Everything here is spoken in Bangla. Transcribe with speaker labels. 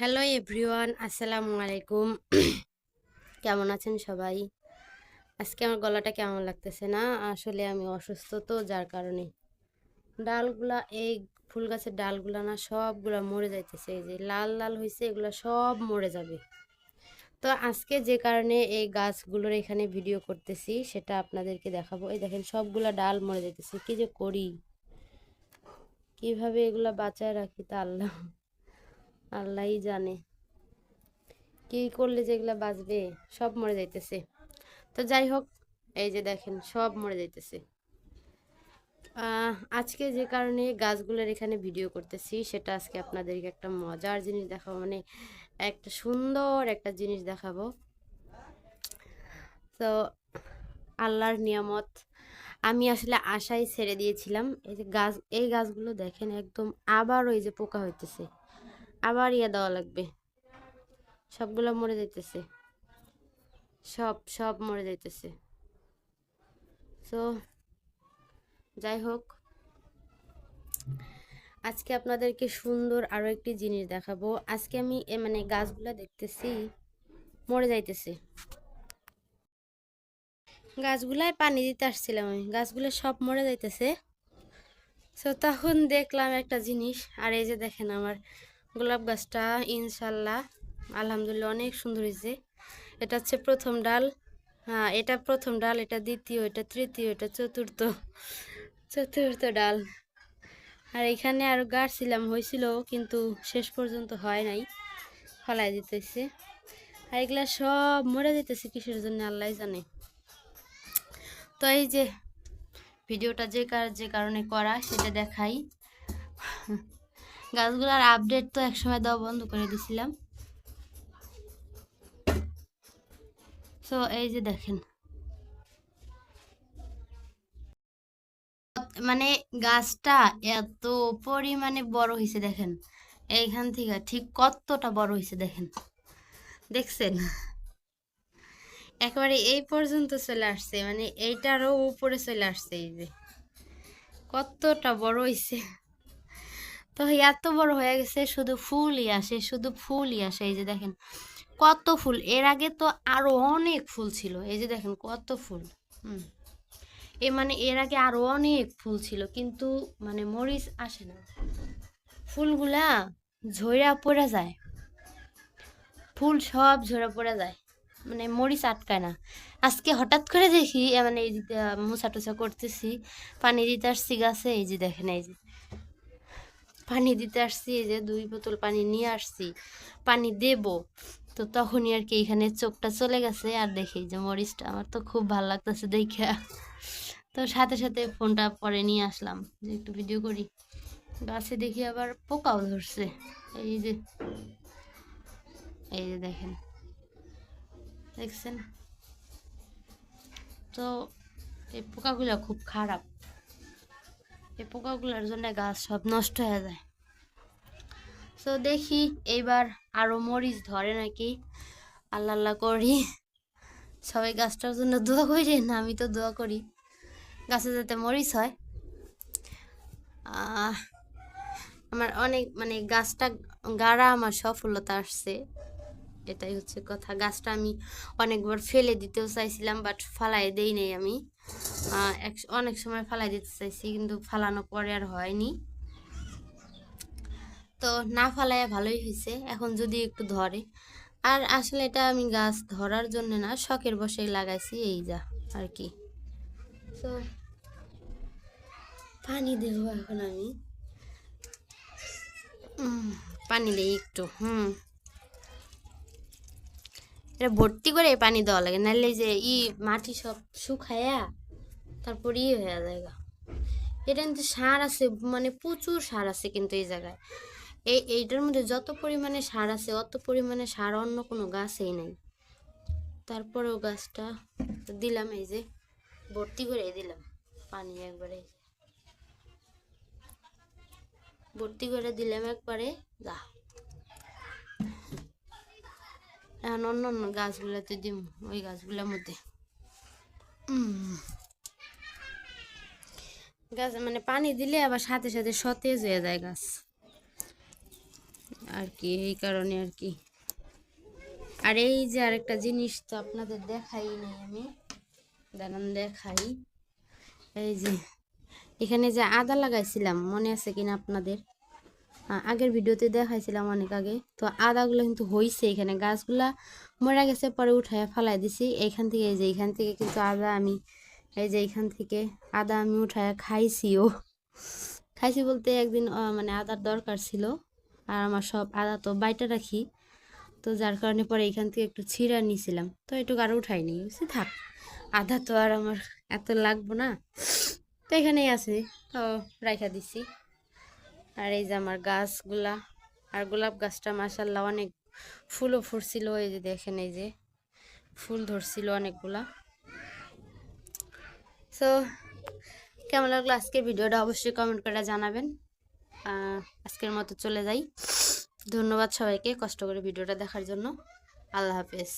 Speaker 1: হ্যালো এভরিওয়ান আসসালামু আলাইকুম কেমন আছেন সবাই? আজকে আমার গলাটা কেমন লাগতেছে না? আসলে আমি অসুস্থ তো, যার কারণে। ডালগুলা এই ফুল গাছের ডালগুলা না, সবগুলা মরে যাইতেছে। এই যে লাল লাল হয়েছে এগুলো সব মরে যাবে। তো আজকে যে কারণে এই গাছগুলোর এখানে ভিডিও করতেছি, সেটা আপনাদেরকে দেখাবো। এই দেখেন, সবগুলা ডাল মরে যাইতেছে। কি যে করি? কীভাবে এগুলা বাঁচায় রাখি তা আল্লাহ। আল্লাহই জানে। কি করলে যেগুলা বাঁচবে, সব মরে যাইতেছে। তো যাই হোক, এই যে দেখেন, সব মরে যাইতেছে। আজকে যে কারণে গাছগুলোর এখানে ভিডিও করতেছি, সেটা আজকে আপনাদেরকে একটা মজার জিনিস দেখাবো। মানে একটা সুন্দর একটা জিনিস দেখাবো। তো আল্লাহর নিয়ামত, আমি আসলে আশাই ছেড়ে দিয়েছিলাম। এই যে গাছ, এই গাছগুলো দেখেন, একদম আবার ওই যে পোকা হইতেছে। আবার ইয়ে দেওয়া লাগবে। সবগুলো মরে যাইতেছে। সব সব মরে যাইতেছে। তো যাই হোক আজকে আপনাদেরকে সুন্দর আরও একটি জিনিস দেখাবো। আজকে আমি মানে গাছগুলো দেখতেছি, মরে যাইতেছে। গাছগুলায় পানি দিতে আসছিলাম আমি। গাছগুলো সব মরে যাইতেছে। তো তখন দেখলাম একটা জিনিস, আর এই যে দেখেন আমার গোলাপ গাছটা, ইনশাল্লাহ। আলহামদুলিল্লাহ অনেক সুন্দর হয়েছে। এটা হচ্ছে প্রথম ডাল। হ্যাঁ এটা প্রথম ডাল, এটা দ্বিতীয়, এটা তৃতীয়, এটা চতুর্থ চতুর্থ ডাল। আর এখানে আরও গাছছিলাম হয়েছিল, কিন্তু শেষ পর্যন্ত হয় নাই। ফলাই দিতেছে। আর এগুলা সব মরে যেতেছে কিসের জন্য আল্লাহ জানে। তো এই যে, ভিডিওটা যে কার যে কারণে করা, সেটা দেখাই। গাছগুলোর আপডেট তো একসময় দেওয়া বন্ধ করে দিছিলাম। তো এই যে দেখেন। মানে গাছটা এত পরিমাণে বড় হয়েছে দেখেন। এইখান থেকে ঠিক কতটা বড় হয়েছে দেখেন। দেখছেন? একেবারে এই পর্যন্ত চলে আসছে। মানে এইটারও উপরে চলে আসছে এই যে। কতটা বড় হয়েছে তো এত বড় হয়ে গেছে, শুধু ফুলই আসে, শুধু ফুলই আসে। এই যে দেখেন, কত ফুল। এর আগে তো আরও অনেক ফুল ছিল। এই যে দেখেন, কত ফুল। হুম। এ মানে এর আগে আরও অনেক ফুল ছিল, কিন্তু মানে মরিচ আসে না। ফুলগুলা ঝইরা পড়ে যায়। ফুল সব ঝরা পড়ে যায়। মানে মরিচ আটকায় না। আজকে হঠাৎ করে দেখি মানে এই মোছা টোছা করতেছি, পানি দিতে আসছি গাছে। এই যে দেখেন, এই যে। পানি দিতে আসছি, এই যে দুই বোতল পানি নিয়ে আসছি, পানি দেব। তো তখনই আর কি এখানে চোখটা চলে গেছে আর দেখি যে মরিচটা আমার তো খুব ভালো লাগতেছে দেখা। তো সাথে সাথে ফোনটা পরে নিয়ে আসলাম যে একটু ভিডিও করি। গাছে দেখি আবার পোকাও ধরছে। এই যে এই যে দেখেন, দেখছেন? তো এই পোকাগুলো খুব খারাপ। এই পোকাগুলোর জন্য গাছ সব নষ্ট হয়ে যায়। তো দেখি এইবার আরও মরিচ ধরে নাকি? আল্লাহ আল্লাহ করি। সবাই গাছটার জন্য দোয়া করি না, আমি তো দোয়া করি। গাছে যাতে মরিচ হয়। আমার অনেক মানে গাছটা, গাড়া আমার সফলতা আসছে। এটাই হচ্ছে কথা। গাছটা আমি অনেকবার ফেলে দিতেও চাইছিলাম বাট ফালাই দেই নাই আমি। অনেক সময় ফালাই দিতে চাইছি কিন্তু ফালানো পরে আর হয়নি। তো না ফালাইয়া ভালোই হয়েছে এখন যদি একটু ধরে। আর আসলে এটা আমি গাছ ধরার জন্য না শখের বসে লাগাইছি এই যা আর কি। তো পানি দেবো এখন আমি। পানি দেই একটু হুম। এটা ভর্তি করে পানি দেওয়া লাগে নাহলে যে ই মাটি সব শুকায়া তারপর ই হয়ে যায় এটা কিন্তু সার আছে মানে প্রচুর সার আছে কিন্তু এই জায়গায়। এই, এইটার মধ্যে যত পরিমাণে সার আছে, অত পরিমাণে সার অন্য কোনো গাছেই নাই। তারপরেও গাছটা দিলাম, এই যে ভর্তি করে দিলাম পানি একবারে। ভর্তি করে দিলাম একবারে, যা। এখন অন্য অন্য গাছগুলোতে দিম, ওই গাছগুলোর মধ্যে। গাছ মানে পানি দিলে আবার সাথে সাথে সতেজ হয়ে যায় গাছ। আর কি, এই কারণে আর কি। আর এই যে আরেকটা জিনিস তো আপনাদের দেখাই নাই আমি। দাঁড়ান, দেখাই। এই যে, এখানে যে আদা লাগাইছিলাম, মনে আছে কিনা আপনাদের? আগের ভিডিওতে দেখাইছিলাম অনেক আগে। তো আদাগুলো কিন্তু হয়েছে এখানে। গাছগুলা মরে গেছে, পরে উঠায় ফালাই দিছি। এইখান থেকে এই যে এখান থেকে কিন্তু আদা আমি এই যে এইখান থেকে আদা আমি উঠায় খাইছিও। খাইছি বলতে একদিন মানে আদার দরকার ছিল। আর আমার সব আদা তো বাইটা রাখি। তো যার কারণে পরে এইখান থেকে একটু ছিঁড়া নিয়েছিলাম তো এটুকু আর উঠাইনি। বুঝছি থাক, আদা তো আর আমার এত লাগবো না। তো এখানেই আছে। তো রাইখা দিছি। আর এই যে আমার গাছগুলা, আর গোলাপ গাছটা মাসাল্লাহ অনেক ফুলও ফুটছিল এই যে দেখেন, এই যে ফুল ধরছিল অনেকগুলা। সো কেমন লাগল আজকের ভিডিওটা? অবশ্যই কমেন্ট করে জানাবেন। আজকের মতো চলে যাই। ধন্যবাদ সবাইকে কষ্ট করে ভিডিওটা দেখার জন্য। আল্লাহ হাফেজ।